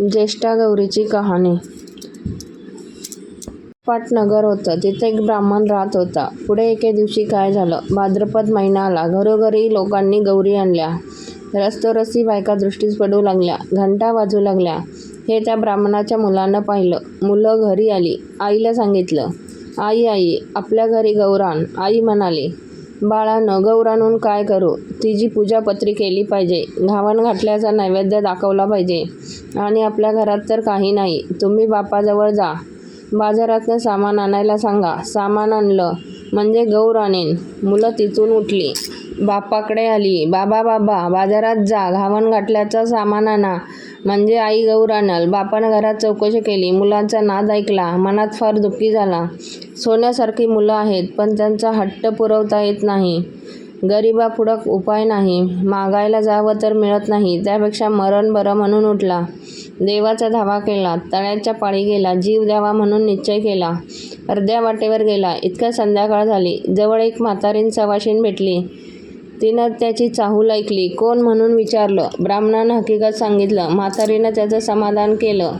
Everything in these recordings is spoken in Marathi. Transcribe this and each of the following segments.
ज्येष्ठा गौरीची कहाणी. पाटनगर होतं. तिथे एक ब्राह्मण राहत होता. पुढे एके दिवशी काय झालं? भाद्रपद महिना आला. घरोघरी लोकांनी गौरी आणल्या. रस्तोरस्ती बायका दृष्टीस पडू लागल्या. घंटा वाजू लागल्या. हे त्या ब्राह्मणाच्या मुलानं पाहिलं. मुलं घरी आली. आईला सांगितलं आई आई आपल्या घरी गौरान आई म्हणाली बाळानं गौर आणून काय करू? तिची पूजापत्री केली पाहिजे. घावण घातल्याचा नैवेद्य दाखवला पाहिजे. आणि आपल्या घरात तर काही नाही. तुम्ही बापाजवळ जा. बाजारातनं सामान आणायला सांगा. सामान आणलं म्हणजे गौर आणेन. मुलं तिथून उठली. बापाकडे आली. बाबा बाबा बाजारात जा. घावण घातल्याचं सामान आणा. म्हणजे आई गौर आणल बापानं घरात चौकशी केली. मुलांचा नाद ऐकला. मनात फार दुःखी झाला. सोन्यासारखी मुलं आहेत पण त्यांचा हट्ट पुरवता येत नाही. गरिबापुढं उपाय नाही. मागायला जावं तर मिळत नाही. त्यापेक्षा मरण बरं म्हणून उठला. देवाचा धावा केला. तळ्याच्या पाळी गेला. जीव द्यावा म्हणून निश्चय केला. अर्ध्या वाटेवर गेला. इतक्या संध्याकाळ झाली. जवळ एक म्हातारीन सवाशीन भेटली. तिनं त्याची चाहूल ऐकली. कोण म्हणून विचारलं? ब्राह्मणानं हकीकत सांगितलं. म्हातारीनं त्याचं समाधान केलं.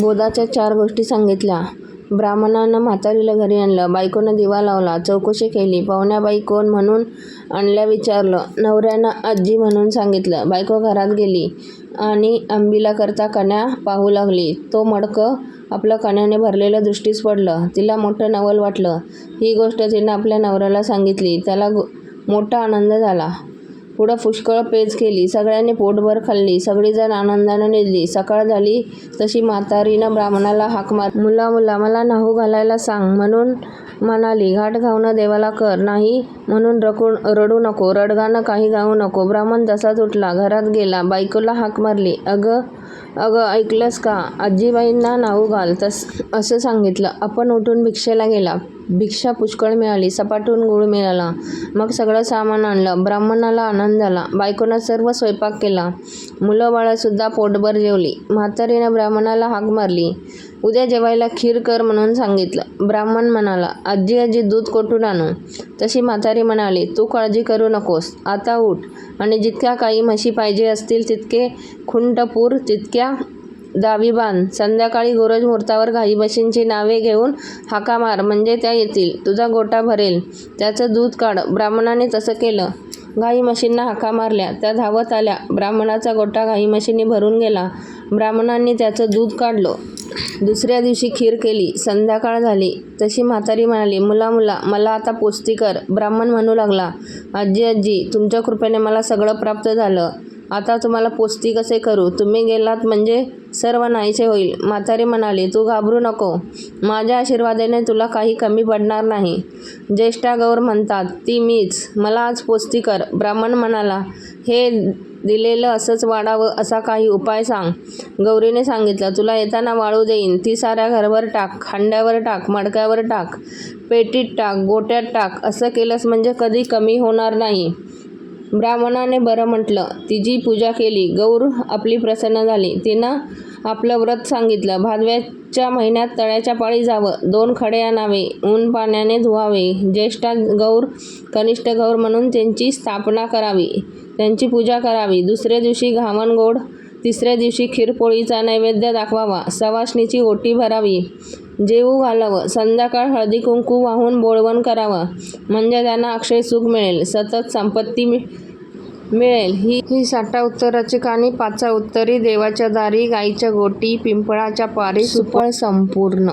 बोधाच्या चार गोष्टी सांगितल्या. ब्राह्मणानं म्हातारीला घरी आणलं. बायकोनं दिवा लावला. चौकशी केली. पाहुण्याबाई कोण म्हणून आणल्या विचारलं. नवऱ्यानं आजी म्हणून सांगितलं. बायको घरात गेली आणि आंबीला करता कण्या पाहू लागली. तो मडकं आपलं कण्याने भरलेलं दृष्टीस पडलं. तिला मोठं नवल वाटलं. ही गोष्ट तिनं आपल्या नवऱ्याला सांगितली. त्याला गो मोठा आनंद झाला. पुढं पुष्कळ पेज केली. सगळ्यांनी पोटभर खाल्ली. सगळीजण आनंदानं निजली. सकाळ झाली तशी म्हातारीनं ब्राह्मणाला हाक मार मुला मुला मला नाहू घालायला सांग म्हणून म्हणाली घाट घावणं देवाला कर. नाही म्हणून रकून रडू नको. रडगाणं काही गाऊ नको. ब्राह्मण तसाच उठला घरात गेला. बायकोला हाक मारली. अगं अगं ऐकलंस का? आजीबाईंना नाऊ घाल तस असं सांगितलं. आपण उठून भिक्षेला गेला. भिक्षा पुष्कळ मिळाली सपाटून गुळ मिळाला. मग सगळं सामान आणलं. ब्राह्मणाला आनंद झाला. बायकोनं सर्व स्वयंपाक केला. मुलं बाळंसुद्धा पोटभर जेवली. म्हातारीनं ब्राह्मणाला हाक मारली. उद्या जेवायला खीर कर म्हणून सांगितलं. ब्राह्मण म्हणाला आजी आजी दूध कोठून आणू? तशी म्हातारी म्हणाली तू काळजी करू नकोस. आता उठ. आणि जितक्या काही म्हशी पाहिजे असतील तितके खुंटपूर तितक्या दावी बांध. संध्याकाळी गोरज मुहूर्तावर घाई म्हशींची नावे घेऊन हाका मार. म्हणजे त्या येतील. तुझा गोटा भरेल. त्याचं दूध काढ. ब्राह्मणाने तसं केलं. गाई म्हशींना हाका मारल्या. त्या धावत आल्या. ब्राह्मणाचा गोटा गाई म्हशींनी भरून गेला. ब्राह्मणांनी त्याचं दूध काढलं. दुसऱ्या दिवशी खीर केली. संध्याकाळ झाली. तशी म्हातारी म्हणाली मुला मुला मला आता पोस्ती कर. ब्राह्मण म्हणू लागला आजी आजी तुमच्या कृपेने मला सगळं प्राप्त झालं. आता तुम्हाला पोस्ती कसे करू? तुम्ही गेलात म्हणजे सर्व नाहीसे होईल. म्हातारी म्हणाली तू घाबरू नको. माझ्या आशीर्वादाने तुला काही कमी पडणार नाही. ज्येष्ठा गौर म्हणतात ती मीच. मला आज पोस्ती कर. ब्राह्मण म्हणाला हे दिलेलं असंच वाढावं असा काही उपाय सांग. गौरीने सांगितलं तुला येताना वाळू देईन. ती साऱ्या घरवर टाक खांड्यावर टाक मडक्यावर टाक पेटीत टाक गोट्यात टाक. असं केलंस म्हणजे कधी कमी होणार नाही. ब्राह्मणाने बरं म्हटलं. तिची पूजा केली. गौर आपली प्रसन्न झाली. तिनं आपलं व्रत सांगितलं. भादव्याच्या महिन्यात तळ्याच्या पाळी जावं. दोन खडे आणावे. ऊन पाण्याने धुवावे. ज्येष्ठा गौर कनिष्ठ गौर म्हणून त्यांची स्थापना करावी. त्यांची पूजा करावी. दुसऱ्या दिवशी घावण गोड तिसऱ्या दिवशी खीरपोळीचा नैवेद्य दाखवावा. सवासणीची ओटी भरावी. जेवू घालावं. संध्याकाळ हळदी कुंकू वाहून बोळवण करावं. म्हणजे त्यांना अक्षय सुख मिळेल. सतत संपत्ती मि मिळेल. ही ही साठा उत्तराची कहाणी पाचा उत्तरी देवाच्या दारी गाईच्या गोटी पिंपळाच्या पारी सुफळ संपूर्ण.